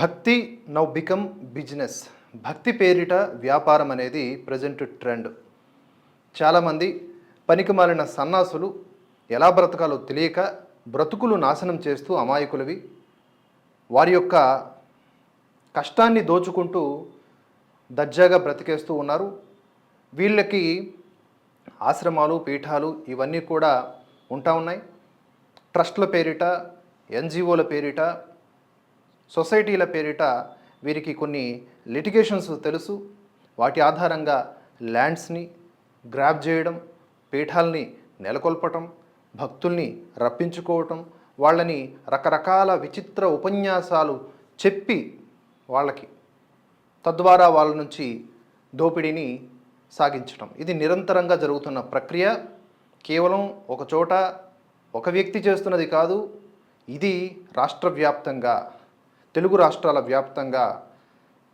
భక్తి now become business. భక్తి పేరిట వ్యాపారం అనేది ప్రజెంట్ ట్రెండ్. చాలామంది పనికి మాలిన సన్నాసులు ఎలా బ్రతకాలో తెలియక బ్రతుకులు నాశనం చేస్తూ అమాయకులవి. వారి యొక్క కష్టాన్ని దోచుకుంటూ దర్జాగా బ్రతికేస్తూ ఉన్నారు. వీళ్ళకి ఆశ్రమాలు పీఠాలు ఇవన్నీ కూడా ఉంటా ఉన్నాయి. ట్రస్ట్ల పేరిట ఎన్జిఓల పేరిట సొసైటీల పేరిట వీరికి కొన్ని లిటిగేషన్స్ తెలుసు. వాటి ఆధారంగా ల్యాండ్స్ని గ్రాప్ చేయడం పీఠాల్ని నెలకొల్పటం భక్తుల్ని రప్పించుకోవటం వాళ్ళని రకరకాల విచిత్ర ఉపన్యాసాలు చెప్పి వాళ్ళకి తద్వారా వాళ్ళ నుంచి దోపిడీని సాగించటం. ఇది నిరంతరంగా జరుగుతున్న ప్రక్రియ. కేవలం ఒక చోట ఒక వ్యక్తి చేస్తున్నది కాదు ఇది రాష్ట్రవ్యాప్తంగా తెలుగు రాష్ట్రాల వ్యాప్తంగా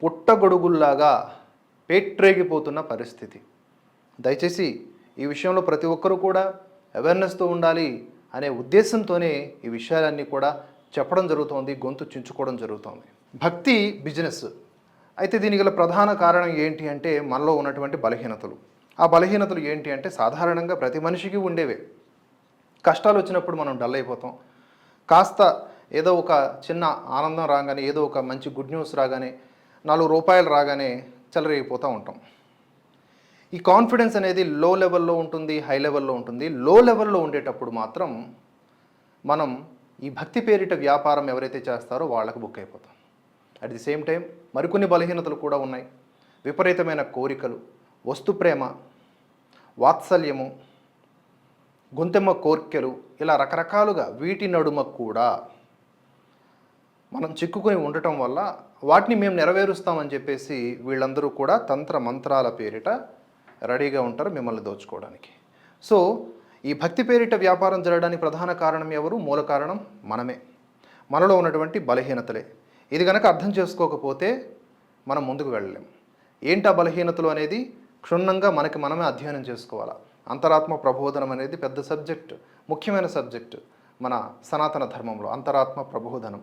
పుట్టగొడుగుల్లాగా పేట్రేగిపోతున్న పరిస్థితి. దయచేసి ఈ విషయంలో ప్రతి ఒక్కరూ కూడా అవేర్నెస్తో ఉండాలి అనే ఉద్దేశంతోనే ఈ విషయాలన్నీ కూడా చెప్పడం జరుగుతోంది గొంతు చించుకోవడం జరుగుతోంది. భక్తి బిజినెస్. అయితే దీనికి గల ప్రధాన కారణం ఏంటి అంటే మనలో ఉన్నటువంటి బలహీనతలు. ఆ బలహీనతలు ఏంటి అంటే సాధారణంగా ప్రతి మనిషికి ఉండేవే. కష్టాలు వచ్చినప్పుడు మనం డల్ అయిపోతాం. కాస్త ఏదో ఒక చిన్న ఆనందం రాగానే ఏదో ఒక మంచి గుడ్ న్యూస్ రాగానే నాలుగు రూపాయలు రాగానే చెలరేగిపోతూ ఉంటాం. ఈ కాన్ఫిడెన్స్ అనేది లో లెవెల్లో ఉంటుంది హై లెవెల్లో ఉంటుంది. లో లెవెల్లో ఉండేటప్పుడు మాత్రం మనం ఈ భక్తి పేరిట వ్యాపారం ఎవరైతే చేస్తారో వాళ్ళకు బుక్ అయిపోతాం. అట్ ది సేమ్ టైం మరికొన్ని బలహీనతలు కూడా ఉన్నాయి. విపరీతమైన కోరికలు వస్తు ప్రేమ వాత్సల్యము గొంతెమ్మ కోర్కెలు ఇలా రకరకాలుగా వీటి నడుమ కూడా మనం చిక్కుకొని ఉండటం వల్ల వాటిని మేము నెరవేరుస్తామని చెప్పేసి వీళ్ళందరూ కూడా తంత్ర మంత్రాల పేరిట రెడీగా ఉంటారు మిమ్మల్ని దోచుకోవడానికి. సో ఈ భక్తి పేరిట వ్యాపారం జరగడానికి ప్రధాన కారణం ఎవరు? మూల కారణం మనమే. మనలో ఉన్నటువంటి బలహీనతలే. ఇది కనుక అర్థం చేసుకోకపోతే మనం ముందుకు వెళ్ళలేం. ఏంటా బలహీనతలు అనేది? క్షుణ్ణంగా మనకి మనమే అధ్యయనం చేసుకోవాలా. అంతరాత్మ ప్రబోధనం అనేది పెద్ద సబ్జెక్ట్ ముఖ్యమైన సబ్జెక్ట్ మన సనాతన ధర్మంలో. అంతరాత్మ ప్రబోధనం.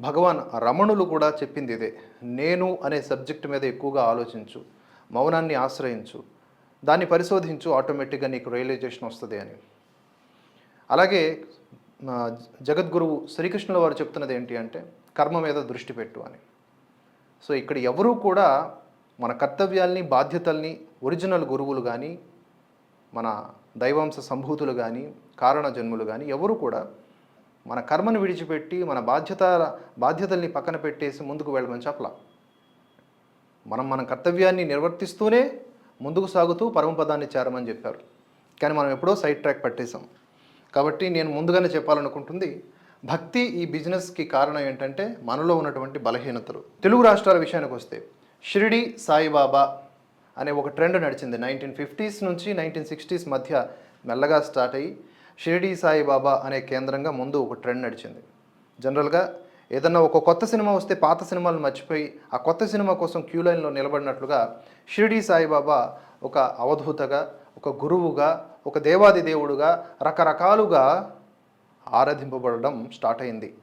భగవాన్ రమణులు కూడా చెప్పింది ఇదే నేను అనే సబ్జెక్ట్ మీద ఎక్కువగా ఆలోచించు మౌనాన్ని ఆశ్రయించు దాన్ని పరిశోధించు ఆటోమేటిక్గా నీకు రియలైజేషన్ వస్తుంది అని. అలాగే జగద్గురువు శ్రీకృష్ణుల వారు చెప్తున్నది ఏంటి అంటే కర్మ మీద దృష్టి పెట్టు అని. సో ఇక్కడ ఎవరూ కూడా మన కర్తవ్యాల్ని బాధ్యతల్ని ఒరిజినల్ గురువులు కానీ మన దైవాంశ సంభూతులు కానీ కారణ జన్ములు కానీ ఎవరు కూడా మన కర్మను విడిచిపెట్టి మన బాధ్యత బాధ్యతల్ని పక్కన పెట్టేసి ముందుకు వెళ్ళమని చెప్పలా. మనం మన కర్తవ్యాన్ని నిర్వర్తిస్తూనే ముందుకు సాగుతూ పరమపదాన్ని చేరమని చెప్పారు. కానీ మనం ఎప్పుడో సైడ్ ట్రాక్ పట్టేశాం. కాబట్టి నేను ముందుగానే చెప్పాలనుకుంటుంది భక్తి ఈ బిజినెస్కి కారణం ఏంటంటే మనలో ఉన్నటువంటి బలహీనతలు. తెలుగు రాష్ట్రాల విషయానికి వస్తే షిరిడి సాయిబాబా అనే ఒక ట్రెండ్ నడిచింది. నైన్టీన్ ఫిఫ్టీస్ నుంచి నైన్టీన్ సిక్స్టీస్ మధ్య మెల్లగా స్టార్ట్ అయ్యి షిరిడి సాయిబాబా అనే కేంద్రంగా ముందు ఒక ట్రెండ్ నడిచింది. జనరల్గా ఏదన్నా ఒక కొత్త సినిమా వస్తే పాత సినిమాలు మర్చిపోయి ఆ కొత్త సినిమా కోసం క్యూ లైన్లో నిలబడినట్లుగా షిరిడి సాయిబాబా ఒక అవధూతగా ఒక గురువుగా ఒక దేవాది దేవుడుగా రకరకాలుగా ఆరాధింపబడడం స్టార్ట్ అయింది.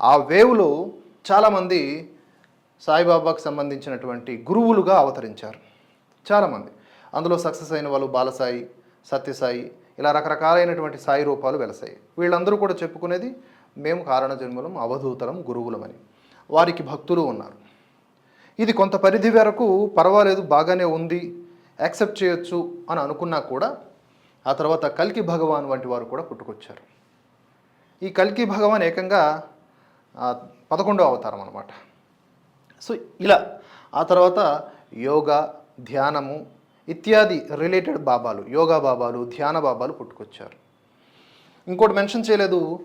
ఆ వేవ్లో చాలామంది సాయిబాబాకు సంబంధించినటువంటి గురువులుగా అవతరించారు. చాలామంది. అందులో సక్సెస్ అయిన వాళ్ళు బాలసాయి సత్యసాయి ఇలా రకరకాలైనటువంటి సాయి రూపాలు వెలసాయి. వీళ్ళందరూ కూడా చెప్పుకునేది మేము కారణ జన్మలం అవధూతలం గురువులమని. వారికి భక్తులు ఉన్నారు. ఇది కొంత పరిధి వరకు పర్వాలేదు బాగానే ఉంది యాక్సెప్ట్ చేయొచ్చు అని అనుకున్నా కూడా ఆ తర్వాత కల్కి భగవాన్ వంటి వారు కూడా పుట్టుకొచ్చారు. ఈ కల్కి భగవాన్ ఏకంగా పదకొండో అవతారం అనమాట సో ఇలా ఆ తర్వాత యోగా ధ్యానము ఇత్యాది రిలేటెడ్ బాబాలు యోగా బాబాలు ధ్యాన బాబాలు పుట్టుకొచ్చారు. ఇంకోటి మెన్షన్ చేయలేదు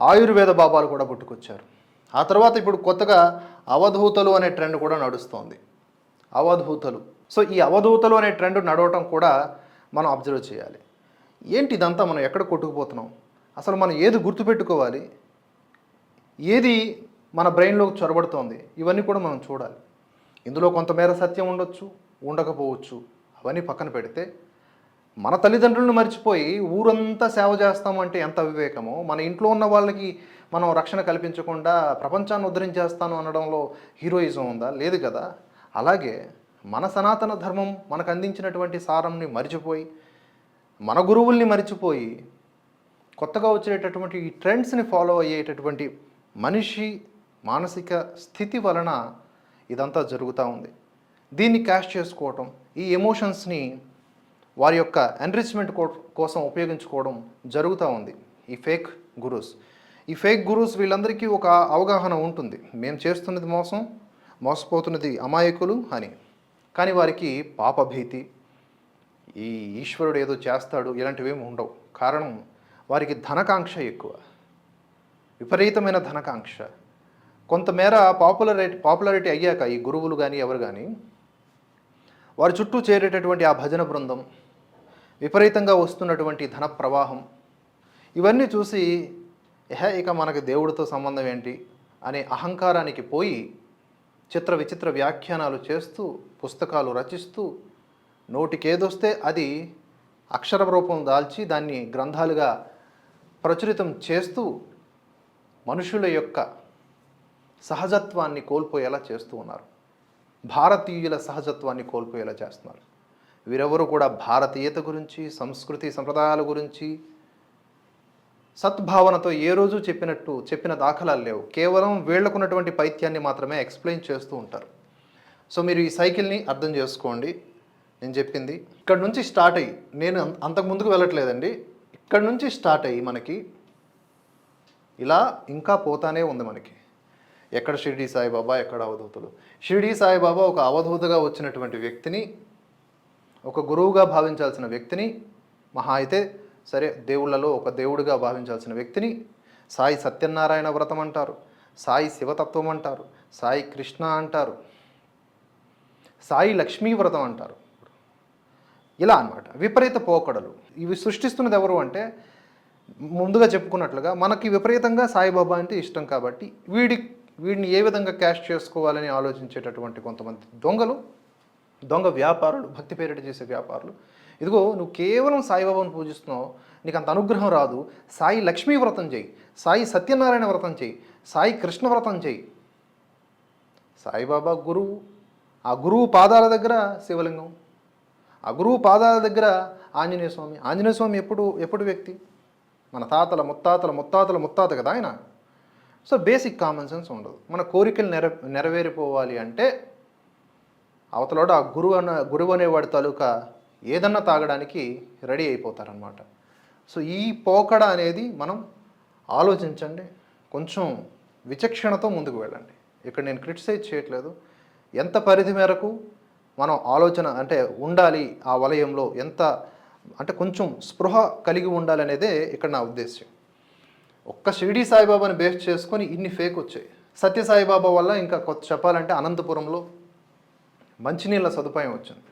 ఆయుర్వేద బాబాలు కూడా పుట్టుకొచ్చారు. ఆ తర్వాత ఇప్పుడు కొత్తగా అవధూతలు అనే ట్రెండ్ కూడా నడుస్తోంది. అవధూతలు. సో ఈ అవధూతలు అనే ట్రెండ్ నడవటం కూడా మనం అబ్జర్వ్ చేయాలి. ఏంటి ఇదంతా? మనం ఎక్కడ కొట్టుకుపోతున్నాం? అసలు మనం ఏది గుర్తుపెట్టుకోవాలి? ఏది మన బ్రెయిన్లోకి చొరబడుతోంది? ఇవన్నీ కూడా మనం చూడాలి. ఇందులో కొంతమేర సత్యం ఉండొచ్చు ఉండకపోవచ్చు. అవన్నీ పక్కన పెడితే మన తల్లిదండ్రులను మర్చిపోయి ఊరంతా సేవ చేస్తామంటే ఎంత అవివేకమో మన ఇంట్లో ఉన్న వాళ్ళకి మనం రక్షణ కల్పించకుండా ప్రపంచాన్ని ఉద్ధరించేస్తాను అనడంలో హీరోయిజం ఉందా? లేదు కదా. అలాగే మన సనాతన ధర్మం మనకు అందించినటువంటి సారంని మరిచిపోయి మన గురువుల్ని మరిచిపోయి కొత్తగా వచ్చేటటువంటి ఈ ట్రెండ్స్ని ఫాలో అయ్యేటటువంటి మనిషి మానసిక స్థితి వలన ఇదంతా జరుగుతూ ఉంది. దీన్ని క్యాష్ చేసుకోవటం ఈ ఎమోషన్స్ని వారి యొక్క ఎన్రిచ్మెంట్ కోసం ఉపయోగించుకోవడం జరుగుతూ ఉంది. ఈ ఫేక్ గురూస్ ఈ ఫేక్ గురూస్ వీళ్ళందరికీ ఒక అవగాహన ఉంటుంది. మేము చేస్తున్నది మోసం మోసపోతున్నది అమాయకులు అని. కానీ వారికి పాపభీతి ఈ ఈశ్వరుడు ఏదో చేస్తాడు ఇలాంటివి ఏమి ఉండవు. కారణం వారికి ధనకాంక్ష ఎక్కువ. విపరీతమైన ధనకాంక్ష. కొంతమేర పాపులరిటీ పాపులారిటీ అయ్యాక ఈ గురువులు కానీ ఎవరు కానీ వారి చుట్టూ చేరేటటువంటి ఆ భజన బృందం విపరీతంగా వస్తున్నటువంటి ధన ప్రవాహం ఇవన్నీ చూసి ఎహ ఇక మనకి దేవుడితో సంబంధం ఏంటి అనే అహంకారానికి పోయి చిత్ర విచిత్ర వ్యాఖ్యానాలు చేస్తూ పుస్తకాలు రచిస్తూ నోటికేదొస్తే అది అక్షర రూపం దాల్చి దాన్ని గ్రంథాలుగా ప్రచురితం చేస్తూ మనుషుల యొక్క సహజత్వాన్ని కోల్పోయేలా చేస్తూ ఉన్నారు. భారతీయుల సహజత్వాన్ని కోల్పోయేలా చేస్తున్నారు. వీరెవరు కూడా భారతీయత గురించి సంస్కృతి సంప్రదాయాల గురించి సద్భావనతో ఏ రోజు చెప్పినట్టు చెప్పిన దాఖలాలు లేవు. కేవలం వీళ్ళకున్నటువంటి పైత్యాన్ని మాత్రమే ఎక్స్ప్లెయిన్ చేస్తూ ఉంటారు. సో మీరు ఈ సైకిల్ని అర్థం చేసుకోండి. నేను చెప్పింది ఇక్కడ నుంచి స్టార్ట్ అయ్యి నేను అంతకు ముందుకు వెళ్ళట్లేదండి. ఇక్కడ నుంచి స్టార్ట్ అయ్యి మనకి ఇలా ఇంకా పోతానే ఉంది మనకి. ఎక్కడ షిరిడి సాయిబాబా ఎక్కడ అవధూతులు? షిరిడి సాయిబాబా ఒక అవధూతగా వచ్చినటువంటి వ్యక్తిని ఒక గురువుగా భావించాల్సిన వ్యక్తిని మహా అయితే సరే దేవుళ్ళలో ఒక దేవుడిగా భావించాల్సిన వ్యక్తిని సాయి సత్యనారాయణ వ్రతం అంటారు సాయి శివతత్వం అంటారు సాయి కృష్ణ అంటారు సాయి లక్ష్మీ వ్రతం అంటారు. ఇలా అన్నమాట. విపరీత పోకడలు. ఇవి సృష్టిస్తున్నది ఎవరు అంటే ముందుగా చెప్పుకున్నట్లుగా మనకి విపరీతంగా సాయిబాబా అంటే ఇష్టం కాబట్టి వీడి వీడిని ఏ విధంగా క్యాష్ చేసుకోవాలని ఆలోచించేటటువంటి కొంతమంది దొంగలు దొంగ వ్యాపారులు భక్తి పేరిట చేసే వ్యాపారులు. ఇదిగో నువ్వు కేవలం సాయిబాబాను పూజిస్తున్నావు నీకు అంత అనుగ్రహం రాదు. సాయి లక్ష్మీ వ్రతం చేయి సాయి సత్యనారాయణ వ్రతం చేయి సాయి కృష్ణ వ్రతం చేయి. సాయిబాబా గురువు ఆ గురువు పాదాల దగ్గర శివలింగం ఆ గురువు పాదాల దగ్గర ఆంజనేయ స్వామి. ఆంజనేయ స్వామి ఎప్పుడు ఎప్పుడు వ్యక్తి? మన తాతల ముత్తాతల ముత్తాతల ముత్తాత కదా ఆయన? సో బేసిక్ కామన్ సెన్స్ ఉండదు. మన కోరికలు నెర నెరవేరిపోవాలి అంటే అవతలోడ ఆ గురువు అన్న గురువు అనేవాడి తాలూకా ఏదన్నా తాగడానికి రెడీ అయిపోతారనమాట సో ఈ పోకడ అనేది మనం ఆలోచించండి. కొంచెం విచక్షణతో ముందుకు వెళ్ళండి. ఇక్కడ నేను క్రిటిసైజ్ చేయట్లేదు. ఎంత పరిధి మేరకు మనం ఆలోచన అంటే ఉండాలి ఆ వలయంలో ఎంత అంటే కొంచెం స్పృహ కలిగి ఉండాలి అనేదే ఇక్కడ నా ఉద్దేశ్యం. ఒక్క షిరిడి సాయిబాబాని బేస్ చేసుకొని ఇన్ని ఫేక్ వచ్చాయి. సత్య సాయిబాబా వల్ల ఇంకా కొత్త చెప్పాలంటే అనంతపురంలో మంచినీళ్ళ సదుపాయం వచ్చింది.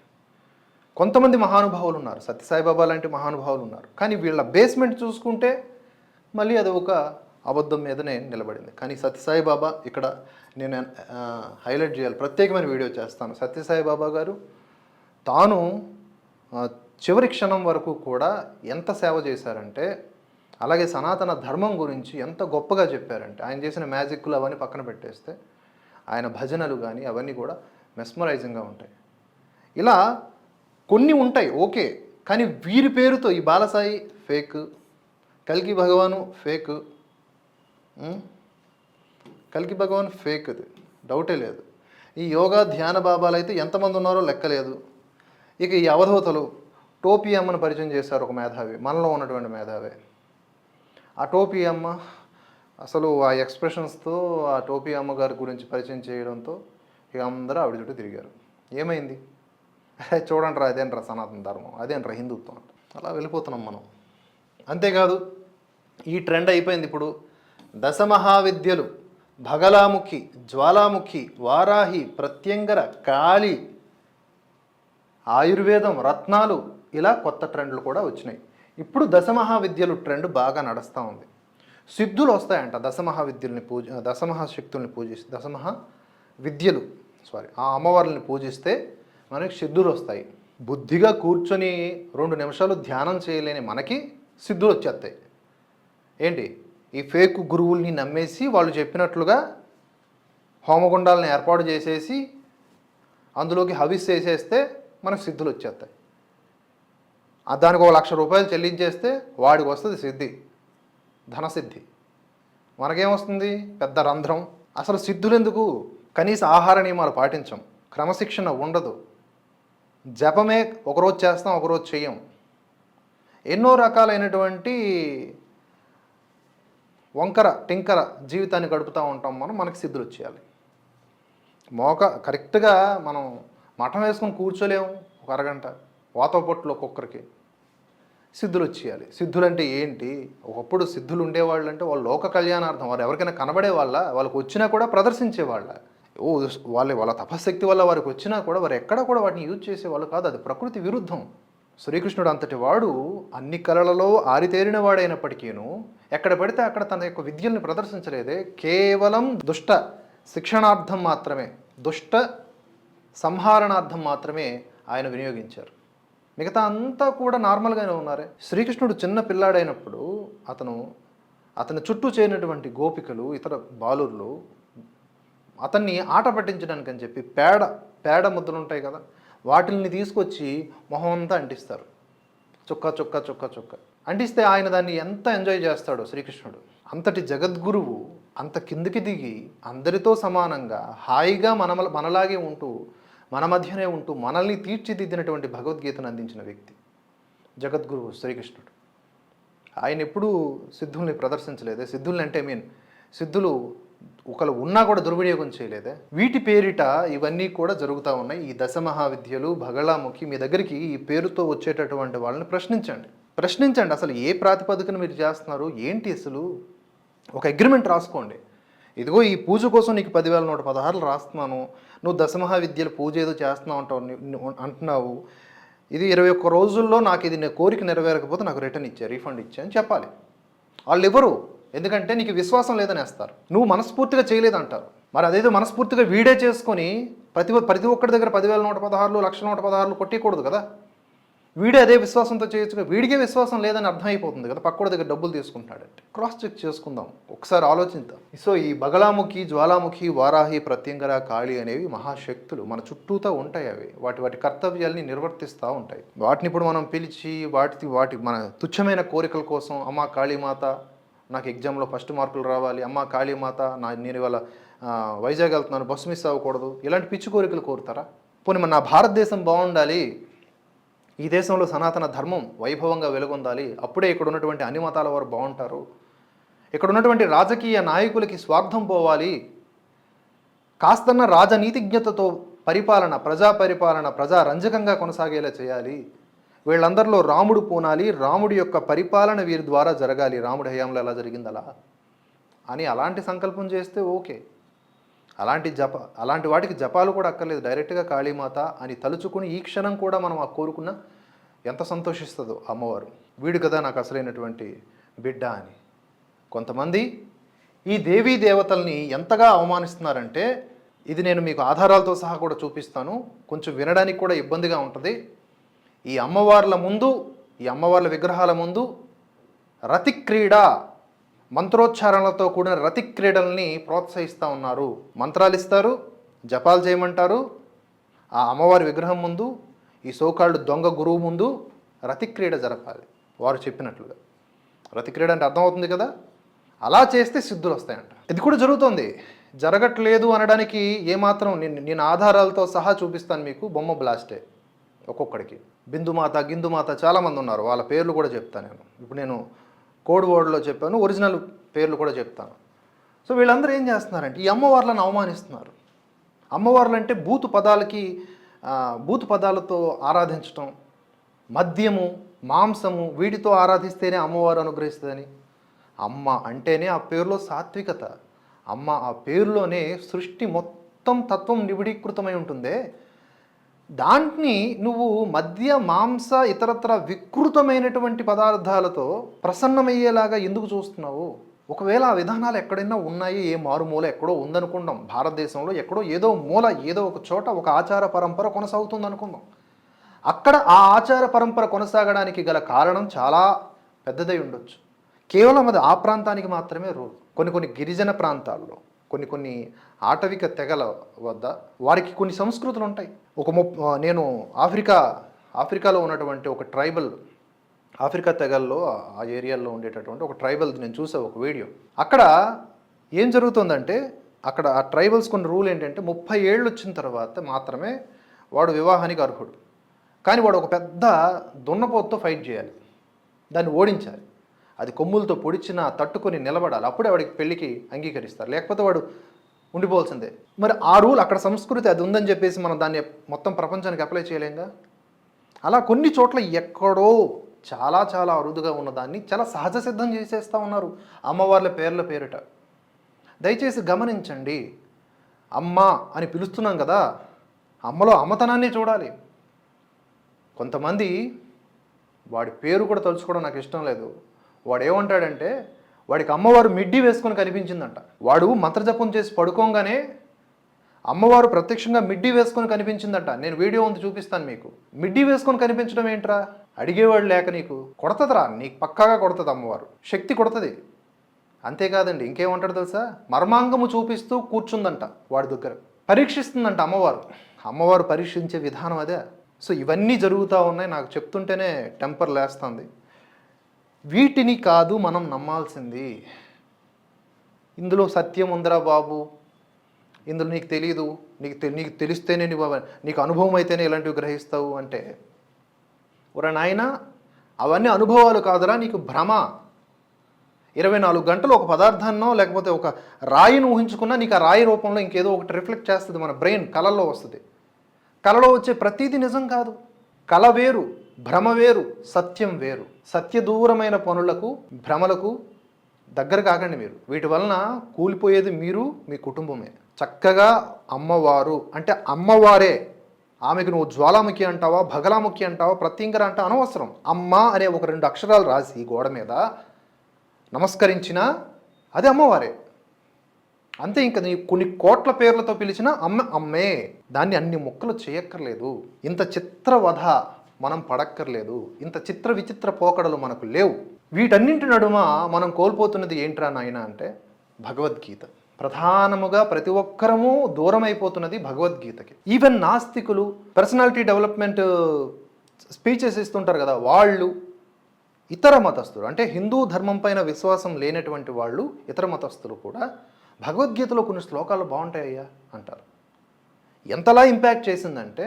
కొంతమంది మహానుభావులు ఉన్నారు సత్యసాయిబాబా లాంటి మహానుభావులు ఉన్నారు. కానీ వీళ్ళ బేస్మెంట్ చూసుకుంటే మళ్ళీ అది ఒక అబద్ధం మీదనే నిలబడింది. కానీ సత్యసాయిబాబా ఇక్కడ నేను హైలైట్ చేయాలి. ప్రత్యేకమైన వీడియో చేస్తాను. సత్యసాయిబాబా గారు తాను చివరి క్షణం వరకు కూడా ఎంత సేవ చేశారంటే అలాగే సనాతన ధర్మం గురించి ఎంత గొప్పగా చెప్పారంటే ఆయన చేసిన మ్యాజిక్లు అవన్నీ పక్కన పెట్టేస్తే ఆయన భజనలు కానీ అవన్నీ కూడా మెస్మరైజింగ్గా ఉంటాయి. ఇలా కొన్ని ఉంటాయి ఓకే కానీ వీరి పేరుతో ఈ బాలసాయి ఫేక్ కల్కి భగవాను ఫేక్ కల్కి భగవాన్ ఫేక్ అది డౌటే లేదు. ఈ యోగా ధ్యాన బాబాలు అయితే ఎంతమంది ఉన్నారో లెక్కలేదు. ఇక ఈ అవధూతలు టోపీ అమ్మను పరిచయం చేశారు ఒక మేధావి మనలో ఉన్నటువంటి మేధావి. ఆ టోపీ అమ్మ అసలు ఆ ఎక్స్ప్రెషన్స్తో ఆ టోపీ అమ్మగారి గురించి పరిచయం చేయడంతో ఇక అందరూ ఆవిడ చుట్టూ తిరిగారు. ఏమైంది? చూడండి రా అదేంట్రా సనాతన ధర్మం అదేంట్రా హిందుత్వం అంట. అలా వెళ్ళిపోతున్నాం మనం. అంతేకాదు ఈ ట్రెండ్ అయిపోయింది ఇప్పుడు. దశమహావిద్యలు భగలాముఖి జ్వాలాముఖి వారాహి ప్రత్యంగర కాళి ఆయుర్వేదం రత్నాలు ఇలా కొత్త ట్రెండ్లు కూడా వచ్చినాయి. ఇప్పుడు దశమహావిద్యలు ట్రెండ్ బాగా నడుస్తూ ఉంది. సిద్ధులు వస్తాయంట దశమహావిద్యుల్ని పూజ దశమహాశక్తుల్ని పూజిస్తే దశమహా విద్యలు సారీ ఆ అమ్మవార్లని పూజిస్తే మనకి సిద్ధులు వస్తాయి. బుద్ధిగా కూర్చొని రెండు నిమిషాలు ధ్యానం చేయలేని మనకి సిద్ధులు వచ్చేస్తాయి. ఏంటి? ఈ ఫేక్ గురువుల్ని నమ్మేసి వాళ్ళు చెప్పినట్లుగా హోమగుండాలను ఏర్పాటు చేసేసి అందులోకి హవిస్ వేసేస్తే మనకు సిద్ధులు వచ్చేస్తాయి. దానికి ఒక లక్ష రూపాయలు చెల్లించేస్తే వాడికి వస్తుంది సిద్ధి ధనసిద్ధి. మనకేమొస్తుంది పెద్ద రంధ్రం. అసలు సిద్ధులు ఎందుకు కనీస ఆహార నియమాలు పాటించం. క్రమశిక్షణ ఉండదు. జపమే ఒకరోజు చేస్తాం ఒకరోజు చెయ్యం. ఎన్నో రకాలైనటువంటి వంకర టింకర జీవితాన్ని గడుపుతూ ఉంటాం మనం మనకి సిద్ధులు వచ్చేయాలి. మోక కరెక్ట్గా మనం మఠం వేసుకొని కూర్చోలేము ఒక అరగంట. వాత పొట్లు ఒక్కొక్కరికి సిద్ధులు వచ్చేయాలి సిద్ధులు అంటే ఏంటి? ఒకప్పుడు సిద్ధులు ఉండేవాళ్ళు అంటే వాళ్ళు లోక కళ్యాణార్థం వారు ఎవరికైనా కనబడే వాళ్ళ వాళ్ళకి వచ్చినా కూడా ప్రదర్శించే వాళ్ళ. ఓ వాళ్ళ వాళ్ళ తపశక్తి వల్ల వారికి వచ్చినా కూడా వారు ఎక్కడ కూడా వాటిని యూజ్ చేసేవాళ్ళు కాదు. అది ప్రకృతి విరుద్ధం. శ్రీకృష్ణుడు అంతటి వాడు అన్ని కళలలో ఆరితేరిన వాడైనప్పటికీను ఎక్కడ పడితే అక్కడ తన యొక్క విద్యల్ని ప్రదర్శించలేదే. కేవలం దుష్ట శిక్షణార్థం మాత్రమే దుష్ట సంహారణార్థం మాత్రమే ఆయన వినియోగించారు. మిగతా అంతా కూడా నార్మల్గానే ఉన్నారే. శ్రీకృష్ణుడు చిన్న పిల్లాడైనప్పుడు అతను అతని చుట్టూ చేరినటువంటి గోపికలు ఇతర బాలుర్లు అతన్ని ఆట పట్టించడానికి అని చెప్పి పేడ పేడ ముద్దలు ఉంటాయి కదా వాటిల్ని తీసుకొచ్చి మొహం అంతా అంటిస్తారు. చుక్క చుక్క చుక్క చుక్క. అంటిస్తే ఆయన దాన్ని ఎంత ఎంజాయ్ చేస్తాడో శ్రీకృష్ణుడు. అంతటి జగద్గురువు అంత కిందికి దిగి అందరితో సమానంగా హాయిగా మన మనలాగే ఉంటూ మన మధ్యనే ఉంటూ మనల్ని తీర్చిదిద్దినటువంటి భగవద్గీతను అందించిన వ్యక్తి జగద్గురువు శ్రీకృష్ణుడు. ఆయన ఎప్పుడూ సిద్ధుల్ని ప్రదర్శించలేదే. సిద్ధుల్ని అంటే మీన్ సిద్ధులు ఒకరు ఉన్నా కూడా దుర్వినియోగం చేయలేదే. వీటి పేరిట ఇవన్నీ కూడా జరుగుతూ ఉన్నాయి. ఈ దశ మహావిద్యలు భగళాముఖి మీ దగ్గరికి ఈ పేరుతో వచ్చేటటువంటి వాళ్ళని ప్రశ్నించండి. ప్రశ్నించండి అసలు ఏ ప్రాతిపదికన మీరు చేస్తున్నారు? ఏంటి అసలు? ఒక అగ్రిమెంట్ రాసుకోండి. ఇదిగో ఈ పూజ కోసం నీకు పదివేల నూట పదహారులు రాస్తున్నాను. నువ్వు దశమహావిద్యలు పూజ ఏదో చేస్తున్నావు అంటావు అంటున్నావు. ఇది ఇరవై ఒక్క రోజుల్లో నాకు ఇది నీ కోరిక నెరవేరకపోతే నాకు రిటర్న్ ఇచ్చా రీఫండ్ ఇచ్చా అని చెప్పాలి. వాళ్ళు ఇవ్వరు. ఎందుకంటే నీకు విశ్వాసం లేదని వేస్తారు. నువ్వు మనస్ఫూర్తిగా చేయలేదంటారు. మరి అదేదో మనస్ఫూర్తిగా వీడే చేసుకొని ప్రతి ప్రతి ఒక్కరి దగ్గర పదివేల నూట పదహారులు లక్ష నూట పదహారులు కొట్టకూడదు కదా. వీడే అదే విశ్వాసంతో చేయొచ్చు వీడికే విశ్వాసం లేదని అర్థమైపోతుంది కదా. పక్కడి దగ్గర డబ్బులు తీసుకుంటున్నాడంటే క్రాస్ చెక్ చేసుకుందాం. ఒకసారి ఆలోచిద్దాం. సో ఈ బగలాముఖి జ్వాలాముఖి వారాహి ప్రత్యంగర కాళి అనేవి మహాశక్తులు. మన చుట్టూతో ఉంటాయి అవి. వాటి వాటి కర్తవ్యాల్ని నిర్వర్తిస్తూ ఉంటాయి. వాటిని ఇప్పుడు మనం పిలిచి వాటి వాటి మన తుచ్చమైన కోరికల కోసం అమ్మ కాళీమాత నాకు ఎగ్జామ్లో ఫస్ట్ మార్కులు రావాలి అమ్మ కాళీమాత నా నేను ఇవాళ వైజాగ్ వెళ్తున్నాను బస్సు మిస్ అవ్వకూడదు. ఇలాంటి పిచ్చి కోరికలు కోరుతారా? పోనీ మన నా భారతదేశం బాగుండాలి. ఈ దేశంలో సనాతన ధర్మం వైభవంగా వెలుగొందాలి. అప్పుడే ఇక్కడ ఉన్నటువంటి అన్ని మతాల వారు బాగుంటారు. ఇక్కడ ఉన్నటువంటి రాజకీయ నాయకులకి స్వార్థం పోవాలి. కాస్తన్న రాజనీతిజ్ఞతతో పరిపాలన ప్రజా పరిపాలన ప్రజా రంజకంగా కొనసాగేలా చేయాలి. వీళ్ళందరిలో రాముడు పూనాలి. రాముడి యొక్క పరిపాలన వీరి ద్వారా జరగాలి. రాముడి హయాంలో ఎలా జరిగిందలా అని అలాంటి సంకల్పం చేస్తే ఓకే. అలాంటి జప అలాంటి వాటికి జపాలు కూడా అక్కర్లేదు. డైరెక్ట్గా కాళీమాత అని తలుచుకుని ఈ క్షణం కూడా మనం ఆ కోరుకున్న ఎంత సంతోషిస్తుందో అమ్మవారు. వీడు కదా నాకు అసలైనటువంటి బిడ్డ అని. కొంతమంది ఈ దేవీ దేవతల్ని ఎంతగా అవమానిస్తున్నారంటే ఇది నేను మీకు ఆధారాలతో సహా కూడా చూపిస్తాను. కొంచెం వినడానికి కూడా ఇబ్బందిగా ఉంటుంది. ఈ అమ్మవార్ల ముందు ఈ అమ్మవార్ల విగ్రహాల ముందు రతిక్రీడ మంత్రోచ్చారణలతో కూడిన రతి క్రీడల్ని ప్రోత్సహిస్తూ ఉన్నారు. మంత్రాలు ఇస్తారు జపాలు చేయమంటారు. ఆ అమ్మవారి విగ్రహం ముందు ఈ సోకాళ్ళు దొంగ గురువు ముందు రతి క్రీడ జరపాలి. వారు చెప్పినట్లుగా. రతి క్రీడ అంటే అర్థమవుతుంది కదా? అలా చేస్తే సిద్ధులు వస్తాయంట. ఇది కూడా జరుగుతోంది. జరగట్లేదు అనడానికి ఏమాత్రం నేను నేను ఆధారాలతో సహా చూపిస్తాను మీకు. బొమ్మ బ్లాస్టే. ఒక్కొక్కడికి. బిందుమాత గిందుమాత చాలామంది ఉన్నారు. వాళ్ళ పేర్లు కూడా చెప్తాను నేను. ఇప్పుడు నేను కోడ్ వర్డ్లో చెప్పాను ఒరిజినల్ పేర్లు కూడా చెప్తాను. సో వీళ్ళందరూ ఏం చేస్తున్నారంటే ఈ అమ్మవార్లను అవమానిస్తున్నారు. అమ్మవార్లు అంటే బూతు పదాలకి బూతు పదాలతో ఆరాధించటం మద్యము మాంసము వీటితో ఆరాధిస్తేనే అమ్మవారు అనుగ్రహిస్తుందని. అమ్మ అంటేనే ఆ పేరులో సాత్వికత. అమ్మ ఆ పేరులోనే సృష్టి మొత్తం తత్వం నిబిడీకృతమై ఉంటుందే. దాంట్ని నువ్వు మద్య మాంస ఇతరత్ర వికృతమైనటువంటి పదార్థాలతో ప్రసన్నమయ్యేలాగా ఎందుకు చూస్తున్నావు? ఒకవేళ ఆ విధానాలు ఎక్కడైనా ఉన్నాయి ఏ మారుమూల ఎక్కడో ఉందనుకుందాం. భారతదేశంలో ఎక్కడో ఏదో మూల ఏదో ఒక చోట ఒక ఆచార పరంపర కొనసాగుతుంది అనుకుందాం అక్కడ ఆ ఆచార పరంపర కొనసాగడానికి గల కారణం చాలా పెద్దదై ఉండొచ్చు. కేవలం అది ఆ ప్రాంతానికి మాత్రమే రూల్ కొన్ని కొన్ని గిరిజన ప్రాంతాల్లో కొన్ని కొన్ని ఆటవిక తెగల వద్ద వారికి కొన్ని సంస్కృతులు ఉంటాయి. ఒక ముప్ నేను ఆఫ్రికా ఆఫ్రికాలో ఉన్నటువంటి ఒక ట్రైబల్ ఆఫ్రికా తెగల్లో ఆ ఏరియాలో ఉండేటటువంటి ఒక ట్రైబల్ నేను చూసా ఒక వీడియో. అక్కడ ఏం జరుగుతుందంటే అక్కడ ఆ ట్రైబల్స్ కొన్ని రూల్ ఏంటంటే ముప్పై ఏళ్ళు వచ్చిన తర్వాత మాత్రమే వాడు వివాహానికి అర్హుడు. కానీ వాడు ఒక పెద్ద దున్నపోతుతో ఫైట్ చేయాలి. దాన్ని ఓడించాలి. అది కొమ్ములతో పొడిచినా తట్టుకొని నిలబడాలి. అప్పుడే వాడికి పెళ్ళికి అంగీకరిస్తారు. లేకపోతే వాడు ఉండిపోవాల్సిందే. మరి ఆ రూల్ అక్కడ సంస్కృతి అది ఉందని చెప్పేసి మనం దాన్ని మొత్తం ప్రపంచానికి అప్లై చేయలేంగా అలా కొన్ని చోట్ల ఎక్కడో చాలా చాలా అరుదుగా ఉన్నదాన్ని చాలా సహజ సిద్ధం చేసేస్తూ ఉన్నారు. అమ్మవార్ల పేర్ల పేరిట. దయచేసి గమనించండి. అమ్మ అని పిలుస్తున్నాం కదా అమ్మలో అమ్మతనాన్ని చూడాలి. కొంతమంది వాడి పేరు కూడా తలుచుకోవడం నాకు ఇష్టం లేదు. వాడు ఏమంటాడంటే వాడికి అమ్మవారు మిడ్డి వేసుకొని కనిపించిందంట. వాడు మంత్రజపం చేసి పడుకోగానే అమ్మవారు ప్రత్యక్షంగా మిడ్డి వేసుకొని కనిపించిందంట. నేను వీడియో ఉంది చూపిస్తాను మీకు. మిడ్డి వేసుకొని కనిపించడం ఏంట్రా? అడిగేవాడు లేక నీకు. కొడతదిరా నీకు పక్కాగా కొడుతుంది అమ్మవారు. శక్తి కొడుతుంది. అంతేకాదండి ఇంకేమంటాడు తెలుసా? మర్మాంగము చూపిస్తూ కూర్చుందంట వాడి దగ్గర. పరీక్షిస్తుందంట అమ్మవారు. అమ్మవారు పరీక్షించే విధానం అదే. సో ఇవన్నీ జరుగుతూ ఉన్నాయి. నాకు చెప్తుంటేనే టెంపర్ లేస్తుంది. వీటిని కాదు మనం నమ్మాల్సింది. ఇందులో సత్యం ఉందిరా బాబు. ఇందులో నీకు తెలియదు నీకు తె- నీకు తెలిస్తేనే నువ్వు నీకు అనుభవం అయితేనే ఇలాంటివి గ్రహిస్తావు అంటే. ఒరే నాయన అవన్నీ అనుభవాలు కాదురా నీకు భ్రమ. ఇరవై నాలుగు గంటలు ఒక పదార్థాన్నో లేకపోతే ఒక రాయిని ఊహించుకున్నా నీకు ఆ రాయి రూపంలో ఇంకేదో ఒకటి రిఫ్లెక్ట్ చేస్తుంది మన బ్రెయిన్ కళల్లో వస్తుంది. కళలో వచ్చే ప్రతీది నిజం కాదు. కళ వేరు. భ్రమ వేరు సత్యం వేరు. సత్య దూరమైన పనులకు భ్రమలకు దగ్గర కాకండి మీరు. వీటి వలన కూలిపోయేది మీరు మీ కుటుంబమే. చక్కగా అమ్మవారు అంటే అమ్మవారే. ఆమెకు నువ్వు జ్వాలాముఖి అంటావా భగలాముఖి అంటావా ప్రత్యంకర అంటే అనవసరం. అమ్మ అనే ఒక రెండు అక్షరాలు రాసి గోడ మీద నమస్కరించినా అది అమ్మవారే. అంతే ఇంకా నీ కొన్ని కోట్ల పేర్లతో పిలిచిన అమ్మ అమ్మే. దాన్ని అన్ని ముక్కలు చేయక్కర్లేదు. ఇంత చిత్రవధ మనం పడక్కర్లేదు. ఇంత చిత్ర విచిత్ర పోకడలు మనకు లేవు. వీటన్నింటి నడుమ మనం కోల్పోతున్నది ఏంట్రా నాయన అంటే భగవద్గీత. ప్రధానముగా ప్రతి ఒక్కరము దూరం అయిపోతున్నది భగవద్గీతకి. ఈవెన్ నాస్తికులు పర్సనాలిటీ డెవలప్మెంట్ స్పీచెస్ ఇస్తుంటారు కదా వాళ్ళు ఇతర మతస్థులు అంటే హిందూ ధర్మం పైన విశ్వాసం లేనటువంటి వాళ్ళు ఇతర మతస్థులు కూడా భగవద్గీతలో కొన్ని శ్లోకాలు బాగుంటాయ్యా అంటారు. ఎంతలా ఇంపాక్ట్ చేసిందంటే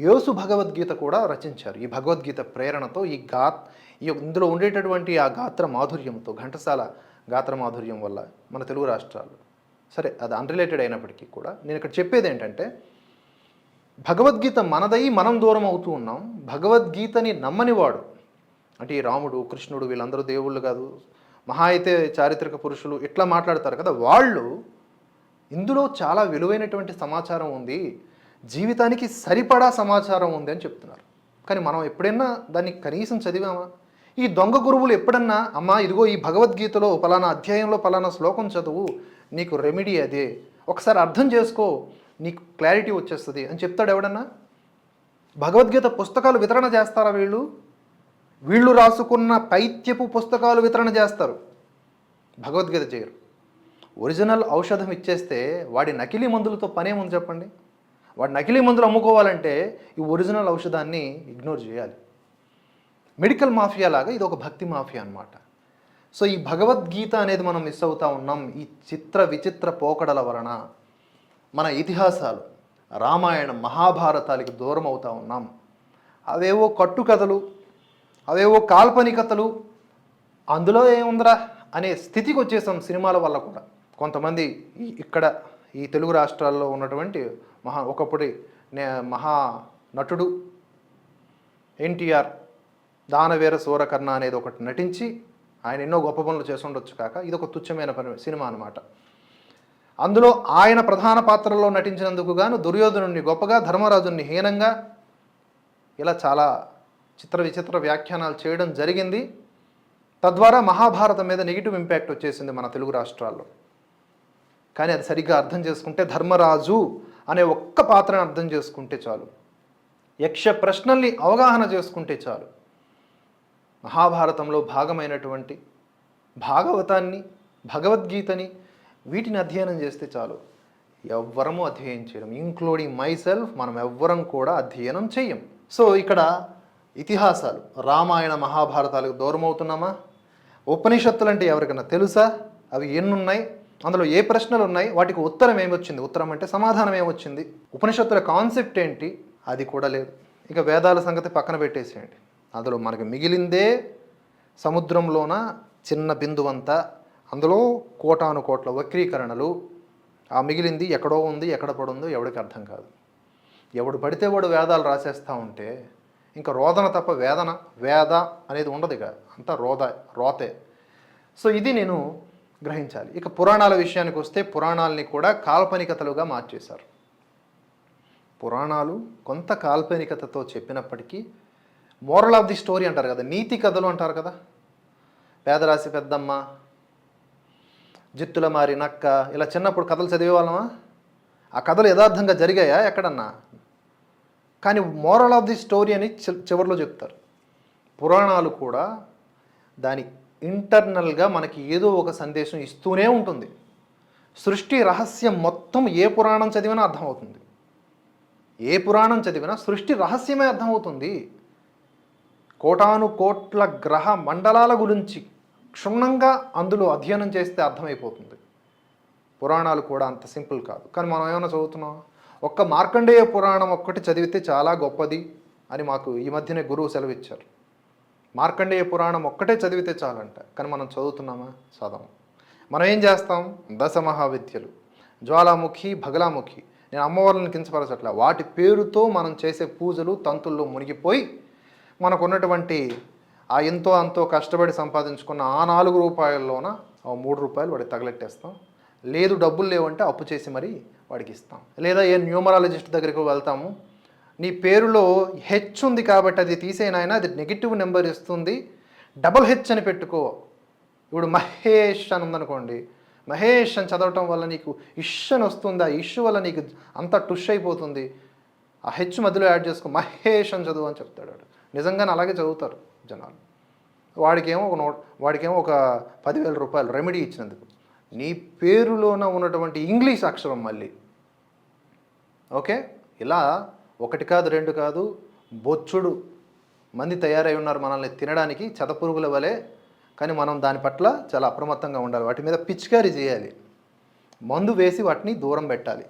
యోసు భగవద్గీత కూడా రచించారు. ఈ భగవద్గీత ప్రేరణతో ఈ గా ఈ ఇందులో ఉండేటటువంటి ఆ గాత్ర మాధుర్యంతో ఘంటసాల గాత్ర మాధుర్యం వల్ల మన తెలుగు రాష్ట్రాలు. సరే అది అన్రిలేటెడ్ అయినప్పటికీ కూడా నేను ఇక్కడ చెప్పేది ఏంటంటే భగవద్గీత మనదై మనం దూరం అవుతూ ఉన్నాం. భగవద్గీతని నమ్మనివాడు అంటే ఈ రాముడు కృష్ణుడు వీళ్ళందరూ దేవుళ్ళు కాదు. మహా అయితే చారిత్రక పురుషులు ఇట్లా మాట్లాడతారు కదా. వాళ్ళు ఇందులో చాలా విలువైనటువంటి సమాచారం ఉంది. జీవితానికి సరిపడా సమాచారం ఉంది అని చెప్తున్నారు. కానీ మనం ఎప్పుడైనా దాన్ని కనీసం చదివామా? ఈ దొంగ గురువులు ఎప్పుడన్నా అమ్మా ఇదిగో ఈ భగవద్గీతలో పలానా అధ్యాయంలో పలానా శ్లోకం చదువు నీకు రెమెడీ అదే. ఒకసారి అర్థం చేసుకో నీకు క్లారిటీ వచ్చేస్తుంది. అని చెప్తాడు ఎవడన్నా? భగవద్గీత పుస్తకాలు వితరణ చేస్తారా వీళ్ళు? వీళ్ళు రాసుకున్న పైత్యపు పుస్తకాలు వితరణ చేస్తారు. భగవద్గీత చేయరు. ఒరిజినల్ ఔషధం ఇచ్చేస్తే వాడి నకిలీ మందులతో పనేముంది చెప్పండి? వాడు నకిలీ మందులు అమ్ముకోవాలంటే ఈ ఒరిజినల్ ఔషధాన్ని ఇగ్నోర్ చేయాలి. మెడికల్ మాఫియా లాగా ఇది ఒక భక్తి మాఫియా అన్నమాట. సో ఈ భగవద్గీత అనేది మనం మిస్ అవుతా ఉన్నాం ఈ చిత్ర విచిత్ర పోకడల వలన. మన ఇతిహాసాలు రామాయణం మహాభారతాలకి దూరం అవుతా ఉన్నాం. అవేవో కట్టుకథలు అవేవో కాల్పనికతలు అందులో ఏముందిరా అనే స్థితికి వచ్చేసాం సినిమాల వల్ల కూడా. కొంతమంది ఇక్కడ ఈ తెలుగు రాష్ట్రాల్లో ఉన్నటువంటి మహా ఒకప్పుడు నే మహా నటుడు ఎన్టీఆర్ దానవీర సూరకర్ణ అనేది ఒకటి నటించి ఆయన ఎన్నో గొప్ప పనులు చేస్తుండొచ్చు కాక ఇది ఒక తుచ్చమైన పని సినిమా అనమాట అందులో ఆయన ప్రధాన పాత్రలో నటించినందుకు గాను దుర్యోధనుడిని గొప్పగా ధర్మరాజుని హీనంగా ఇలా చాలా చిత్ర విచిత్ర వ్యాఖ్యానాలు చేయడం జరిగింది. తద్వారా మహాభారతం మీద నెగిటివ్ ఇంపాక్ట్ వచ్చేసింది మన తెలుగు రాష్ట్రాల్లో. కానీ అది సరిగ్గా అర్థం చేసుకుంటే ధర్మరాజు అనే ఒక్క పాత్రను అర్థం చేసుకుంటే చాలు. యక్ష ప్రశ్నల్ని అవగాహన చేసుకుంటే చాలు. మహాభారతంలో భాగమైనటువంటి భాగవతాన్ని భగవద్గీతని వీటిని అధ్యయనం చేస్తే చాలు. ఎవ్వరము అధ్యయనం చేయడం ఇంక్లూడింగ్ మై సెల్ఫ్ మనం ఎవ్వరం కూడా అధ్యయనం చెయ్యం. సో ఇక్కడ ఇతిహాసాలు. రామాయణ మహాభారతాలకు దూరం అవుతున్నామా ఉపనిషత్తులు అంటే ఎవరికైనా తెలుసా? అవి ఎన్నున్నాయి? అందులో ఏ ప్రశ్నలు ఉన్నాయి? వాటికి ఉత్తరం ఏమొచ్చింది? ఉత్తరం అంటే సమాధానం ఏమొచ్చింది? ఉపనిషత్తుల కాన్సెప్ట్ ఏంటి? అది కూడా లేదు. ఇక వేదాల సంగతి పక్కన పెట్టేసేయండి. అందులో మనకి మిగిలిందే సముద్రంలోన చిన్న బిందువంతా అందులో కోటాను కోట్ల వక్రీకరణలు. ఆ మిగిలింది ఎక్కడో ఉంది ఎక్కడ పడుందో ఎవడికి అర్థం కాదు. ఎవడు పడితే వాడు వేదాలు రాసేస్తూ ఉంటే ఇంకా రోదన తప్ప వేదన వేద అనేది ఉండదు ఇక. అంతా రోద రోతే. సో ఇది నేను గ్రహించాలి. ఇక పురాణాల విషయానికి వస్తే పురాణాలని కూడా కాల్పనికతలుగా మార్చేశారు. పురాణాలు కొంత కాల్పనికతతో చెప్పినప్పటికీ మోరల్ ఆఫ్ ది స్టోరీ అంటారు కదా నీతి కథలు అంటారు కదా. పేదరాశి పెద్దమ్మ జిత్తుల మారి నక్క ఇలా చిన్నప్పుడు కథలు చదివేవాళ్ళమా? ఆ కథలు యథార్థంగా జరిగాయా ఎక్కడన్నా? కానీ మోరల్ ఆఫ్ ది స్టోరీ అని చి- చివరిలో చెప్తారు. పురాణాలు కూడా దాని ఇంటర్నల్గా మనకి ఏదో ఒక సందేశం ఇస్తూనే ఉంటుంది. సృష్టి రహస్యం మొత్తం ఏ పురాణం చదివినా అర్థమవుతుంది. ఏ పురాణం చదివినా సృష్టి రహస్యమే అర్థమవుతుంది. కోటాను కోట్ల గ్రహ మండలాల గురించి క్షుణ్ణంగా అందులో అధ్యయనం చేస్తే అర్థమైపోతుంది. పురాణాలు కూడా అంత సింపుల్ కాదు. కానీ మనం ఏమైనా చదువుతున్నాం ఒక్క మార్కండేయ పురాణం ఒక్కటి చదివితే చాలా గొప్పది అని మాకు ఈ మధ్యనే గురువు సెలవిచ్చారు. మార్కండేయ పురాణం ఒక్కటే చదివితే చాలంట. కానీ మనం చదువుతున్నామా? చదవం. మనం ఏం చేస్తాం? దశ మహావిద్యలు జ్వాలాముఖి భగలాముఖి. నేను అమ్మవార్లను కించపరచట్లే. వాటి పేరుతో మనం చేసే పూజలు తంతుల్లో మునిగిపోయి మనకున్నటువంటి ఆ ఎంతో అంతో కష్టపడి సంపాదించుకున్న ఆ నాలుగు రూపాయల్లోన మూడు రూపాయలు వాడికి తగలెట్టేస్తాం. లేదు డబ్బులు లేవంటే అప్పు చేసి మరీ వాడికి ఇస్తాం. లేదా ఏ న్యూమరాలజిస్ట్ దగ్గరికి వెళ్తాము. నీ పేరులో హెచ్ ఉంది కాబట్టి అది తీసేనాయన అది నెగిటివ్ నెంబర్ ఇస్తుంది. డబల్ హెచ్ అని పెట్టుకో. ఇప్పుడు మహేష్ అని ఉందనుకోండి. మహేష్ అని చదవటం వల్ల నీకు ఇష్ అని వస్తుంది. ఆ ఇష్ వల్ల నీకు అంత టుష్ అయిపోతుంది. ఆ హెచ్ మధ్యలో యాడ్ చేసుకో. మహేష్ అని చదువు అని చెప్తాడు వాడు. నిజంగానే అలాగే చదువుతారు జనాలు. వాడికేమో ఒక నోట్ వాడికేమో ఒక పదివేల రూపాయలు రెమెడీ ఇచ్చినందుకు. నీ పేరులోన ఉన్నటువంటి ఇంగ్లీష్ అక్షరం మళ్ళీ. ఓకే? ఇలా ఒకటి కాదు రెండు కాదు బొచ్చుడు మంది తయారై ఉన్నారు మనల్ని తినడానికి చెదపురుగుల వలె కానీ మనం దాని పట్ల చాలా అప్రమత్తంగా ఉండాలి. వాటి మీద పిచికారీ చేయాలి. మందు వేసి వాటిని దూరం పెట్టాలి.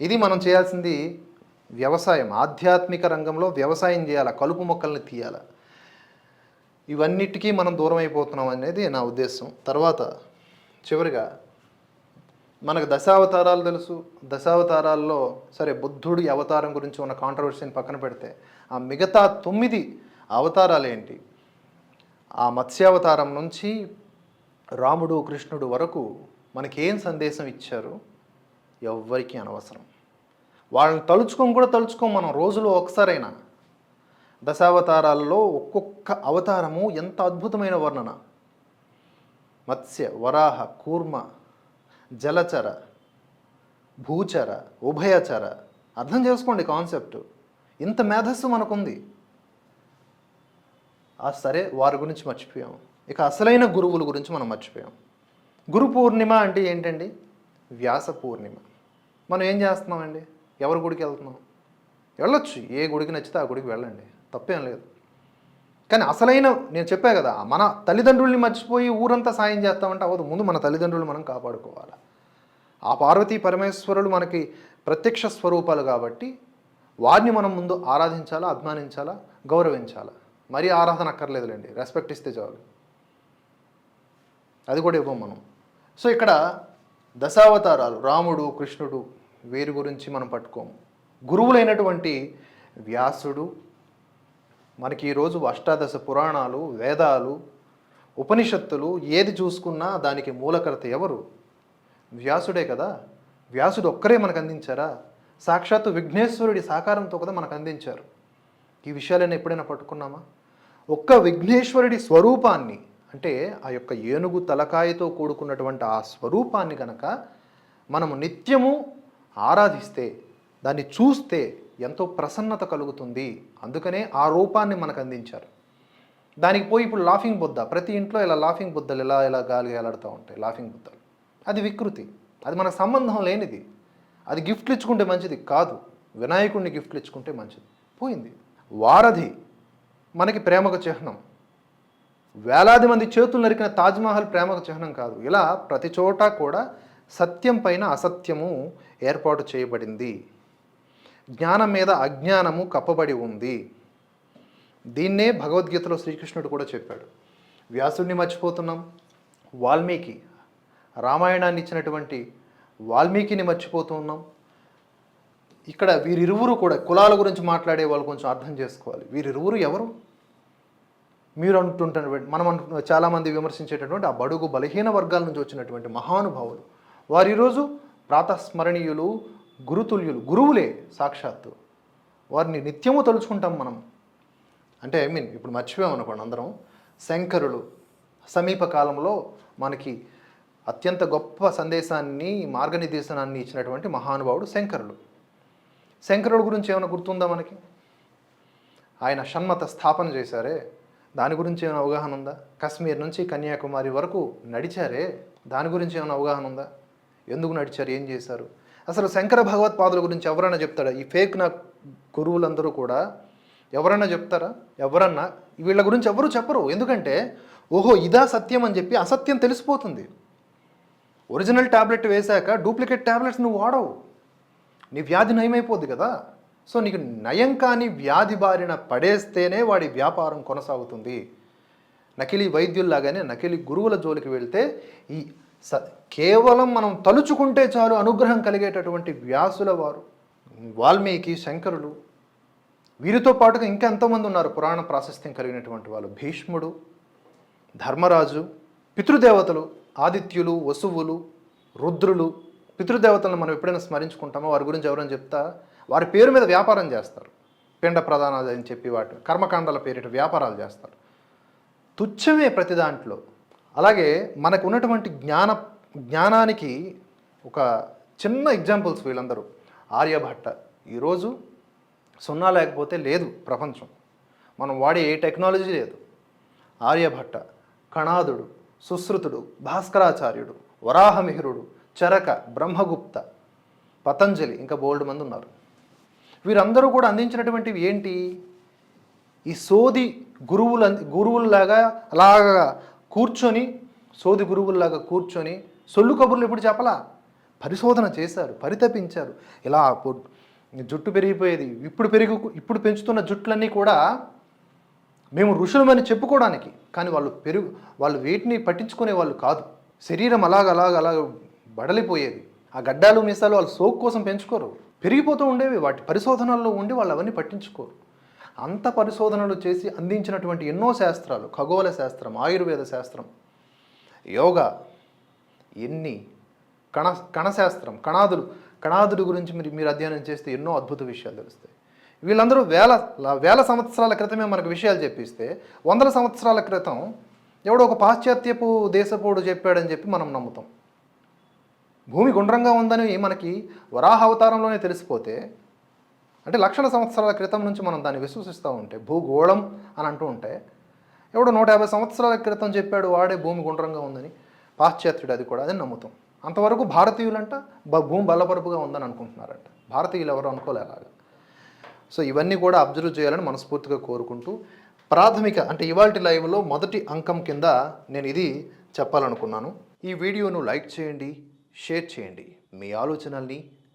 ఇది మనం చేయాల్సింది వ్యవసాయం. ఆధ్యాత్మిక రంగంలో వ్యవసాయం చేయాలి? కలుపు మొక్కల్ని తీయాలా? ఇవన్నిటికీ మనం దూరం అయిపోతున్నాం అనేది నా ఉద్దేశం. తర్వాత చివరిగా మనకు దశావతారాలు తెలుసు. దశావతారాల్లో సరే బుద్ధుడి అవతారం గురించి ఉన్న కాంట్రవర్సీని పక్కన పెడితే ఆ మిగతా తొమ్మిది అవతారాలు ఏంటి? ఆ మత్స్యావతారం నుంచి రాముడు కృష్ణుడు వరకు మనకేం సందేశం ఇచ్చారు? ఎవ్వరికీ అనవసరం. వాళ్ళని తలుచుకొని కూడా తలుచుకోం మనం రోజులో ఒకసారైనా. దశావతారాల్లో ఒక్కొక్క అవతారము ఎంత అద్భుతమైన వర్ణన. మత్స్య వరాహ కూర్మ జలచర భూచర ఉభయచర. అర్థం చేసుకోండి కాన్సెప్ట్. ఇంత మేధస్సు మనకుంది. ఆ సరే వారి గురించి మర్చిపోయాం. ఇక అసలైన గురువుల గురించి మనం మర్చిపోయాం. గురు పూర్ణిమ అంటే ఏంటండి? వ్యాస పూర్ణిమ. మనం ఏం చేస్తున్నామండి? ఎవరి గుడికి వెళ్తున్నాం వెళ్ళొచ్చు. ఏ గుడికి నచ్చితే ఆ గుడికి వెళ్ళండి. తప్పేం లేదు. కానీ అసలైన నేను చెప్పా కదా మన తల్లిదండ్రుల్ని మర్చిపోయి ఊరంతా సాయం చేస్తామంటే అవ్వదు. ముందు మన తల్లిదండ్రులు మనం కాపాడుకోవాలి. ఆ పార్వతీ పరమేశ్వరులు మనకి ప్రత్యక్ష స్వరూపాలు కాబట్టి వారిని మనం ముందు ఆరాధించాలా అభిమానించాలా గౌరవించాలా? మరీ ఆరాధన అక్కర్లేదులేండి. రెస్పెక్ట్ ఇస్తే చాలు. అది కూడా ఇవ్వం మనం. సో ఇక్కడ దశావతారాలు రాముడు కృష్ణుడు వీరి గురించి మనం పట్టుకోము. గురువులైనటువంటి వ్యాసుడు మనకి ఈరోజు అష్టాదశ పురాణాలు వేదాలు ఉపనిషత్తులు ఏది చూసుకున్నా దానికి మూలకర్త ఎవరు? వ్యాసుడే కదా. వ్యాసుడు ఒక్కరే మనకు అందించారా? సాక్షాత్తు విఘ్నేశ్వరుడి సాకారంతో కదా మనకు అందించారు. ఈ విషయాలను ఎప్పుడైనా పట్టుకున్నామా? ఒక్క విఘ్నేశ్వరుడి స్వరూపాన్ని అంటే ఆ యొక్క ఏనుగు తలకాయతో కూడుకున్నటువంటి ఆ స్వరూపాన్ని కనుక మనము నిత్యము ఆరాధిస్తే దాన్ని చూస్తే ఎంతో ప్రసన్నత కలుగుతుంది. అందుకనే ఆ రూపాన్ని మనకు అందించారు. దానికి పోయి ఇప్పుడు లాఫింగ్ బుద్ధ ప్రతి ఇంట్లో ఇలా లాఫింగ్ బుద్ధలు ఇలా ఇలా గాలి ఎలాడుతూ ఉంటాయి లాఫింగ్ బుద్ధలు. అది వికృతి. అది మనకు సంబంధం లేనిది. అది గిఫ్ట్లు ఇచ్చుకుంటే మంచిది కాదు. వినాయకుడిని గిఫ్ట్లు ఇచ్చుకుంటే మంచిది. పోయింది. వారధి. మనకి ప్రేమకు చిహ్నం. వేలాది మంది చేతులు నరికిన తాజ్మహల్ ప్రేమకు చిహ్నం కాదు. ఇలా ప్రతి చోట కూడా సత్యం పైన అసత్యము ఏర్పాటు చేయబడింది. జ్ఞానం మీద అజ్ఞానము కప్పబడి ఉంది. దీన్నే భగవద్గీతలో శ్రీకృష్ణుడు కూడా చెప్పాడు. వ్యాసుడిని మర్చిపోతున్నాం. వాల్మీకి రామాయణాన్ని ఇచ్చినటువంటి వాల్మీకిని మర్చిపోతున్నాం. ఇక్కడ వీరిరువురు కూడా కులాల గురించి మాట్లాడే వాళ్ళు కొంచెం అర్థం చేసుకోవాలి. వీరిరువురు ఎవరు? మీరు అంటుంటున్నటువంటి మనం అంటు చాలామంది విమర్శించేటటువంటి ఆ బడుగు బలహీన వర్గాల నుంచి వచ్చినటువంటి మహానుభావులు. వారు ఈరోజు ప్రాతస్మరణీయులు గురుతుల్యులు గురువులే సాక్షాత్తు. వారిని నిత్యము తలుచుకుంటాం మనం. అంటే ఐ మీన్ ఇప్పుడు మర్చిపోయామనుకోండి అందరం. శంకరులు సమీప కాలంలో మనకి అత్యంత గొప్ప సందేశాన్ని మార్గనిర్దేశనాన్ని ఇచ్చినటువంటి మహానుభావుడు శంకరులు. శంకరుడు గురించి ఏమైనా గుర్తుందా మనకి? ఆయన షణ్మత స్థాపన చేశారే. దాని గురించి ఏమైనా అవగాహన ఉందా? కశ్మీర్ నుంచి కన్యాకుమారి వరకు నడిచారే. దాని గురించి ఏమైనా అవగాహన ఉందా? ఎందుకు నడిచారు? ఏం చేశారు? అసలు శంకర భగవత్పాదుల గురించి ఎవరైనా చెప్తారా ఈ ఫేక్ నా గురువులందరూ కూడా ఎవరైనా చెప్తారా? ఎవరన్నా? వీళ్ళ గురించి ఎవరు చెప్పరు. ఎందుకంటే ఓహో ఇదా సత్యం అని చెప్పి అసత్యం తెలిసిపోతుంది. ఒరిజినల్ టాబ్లెట్ వేశాక డూప్లికేట్ ట్యాబ్లెట్స్ నువ్వు వాడవు. నీ వ్యాధి నయమైపోద్ది కదా. సో నీకు నయం కాని వ్యాధి బారిన పడేస్తేనే వాడి వ్యాపారం కొనసాగుతుంది. నకిలీ వైద్యుల్లాగానే నకిలీ గురువుల జోలికి వెళ్తే ఈ స కేవలం మనం తలుచుకుంటే చాలు అనుగ్రహం కలిగేటటువంటి వ్యాసుల వారు వాల్మీకి శంకరులు వీరితో పాటుగా ఇంకా ఉన్నారు పురాణ ప్రాశస్త్యం కలిగినటువంటి వాళ్ళు? భీష్ముడు ధర్మరాజు పితృదేవతలు ఆదిత్యులు వసువులు రుద్రులు. పితృదేవతలను మనం ఎప్పుడైనా స్మరించుకుంటామో? వారి గురించి ఎవరైనా చెప్తా? వారి పేరు మీద వ్యాపారం చేస్తారు. పిండ ప్రధానాలు అని చెప్పి వాటి కర్మకాండాల పేరిట వ్యాపారాలు చేస్తారు. తుచ్చమే ప్రతి దాంట్లో. అలాగే మనకు ఉన్నటువంటి జ్ఞాన జ్ఞానానికి ఒక చిన్న ఎగ్జాంపుల్స్ వీళ్ళందరూ. ఆర్యభట్ట ఈరోజు సున్నా లేకపోతే లేదు ప్రపంచం. మనం వాడే ఏ టెక్నాలజీ లేదు. ఆర్యభట్ట కణాదుడు సుశ్రుతుడు భాస్కరాచార్యుడు వరాహమిహిరుడు చరక బ్రహ్మగుప్త పతంజలి ఇంకా బోల్డ్ మంది ఉన్నారు. వీరందరూ కూడా అందించినటువంటివి ఏంటి? ఈ సోది గురువుల గురువుల్లాగా అలాగా కూర్చొని సోది గురువుల్లాగా కూర్చొని సొల్లు కబుర్లు ఎప్పుడు చెప్పలా? పరిశోధన చేశారు పరితపించారు. ఇలా జుట్టు పెరిగిపోయేది. ఇప్పుడు పెరిగి ఇప్పుడు పెంచుతున్న జుట్లన్నీ కూడా మేము ఋషులమని చెప్పుకోవడానికి. కానీ వాళ్ళు పెరుగు వాళ్ళు వేటిని పట్టించుకునే వాళ్ళు కాదు. శరీరం అలాగ అలాగ అలాగ బడలిపోయేది. ఆ గడ్డాలు మీసాలు వాళ్ళు సోకు కోసం పెంచుకోరు. పెరిగిపోతూ ఉండేవి. వాటి పరిశోధనల్లో ఉండి వాళ్ళు అవన్నీ పట్టించుకోరు. అంత పరిశోధనలు చేసి అందించినటువంటి ఎన్నో శాస్త్రాలు ఖగోళ శాస్త్రం ఆయుర్వేద శాస్త్రం యోగా ఎన్ని కణ కణశాస్త్రం కణాదులు కణాదుడు గురించి మీరు మీరు అధ్యయనం చేస్తే ఎన్నో అద్భుత విషయాలు తెలుస్తాయి. వీళ్ళందరూ వేల వేల సంవత్సరాల క్రితమే మనకు విషయాలు చెప్పిస్తే వందల సంవత్సరాల క్రితం ఎవడో ఒక పాశ్చాత్యపు దేశపోడు చెప్పాడని చెప్పి మనం నమ్ముతాం. భూమి గుండ్రంగా ఉందని మనకి వరాహ అవతారంలోనే తెలిసిపోతే అంటే లక్షల సంవత్సరాల క్రితం నుంచి మనం దాన్ని విశ్వసిస్తూ ఉంటే భూగోళం అని అంటూ ఉంటే ఎవడో నూట యాభై సంవత్సరాల క్రితం చెప్పాడు వాడే భూమి గుండ్రంగా ఉందని పాశ్చాత్యుడు అది కూడా అది నమ్ముతాం. అంతవరకు భారతీయులంట బ- భూమి బలపరుపుగా ఉందని అనుకుంటున్నారంట. భారతీయులు ఎవరు అనుకోలే అలాగా. సో ఇవన్నీ కూడా అబ్జర్వ్ చేయాలని మనస్ఫూర్తిగా కోరుకుంటూ ప్రాథమిక అంటే ఇవాల్టి లైవ్లో మొదటి అంకం కింద నేను ఇది చెప్పాలనుకున్నాను. ఈ వీడియోను లైక్ చేయండి షేర్ చేయండి. మీ ఆలోచనల్ని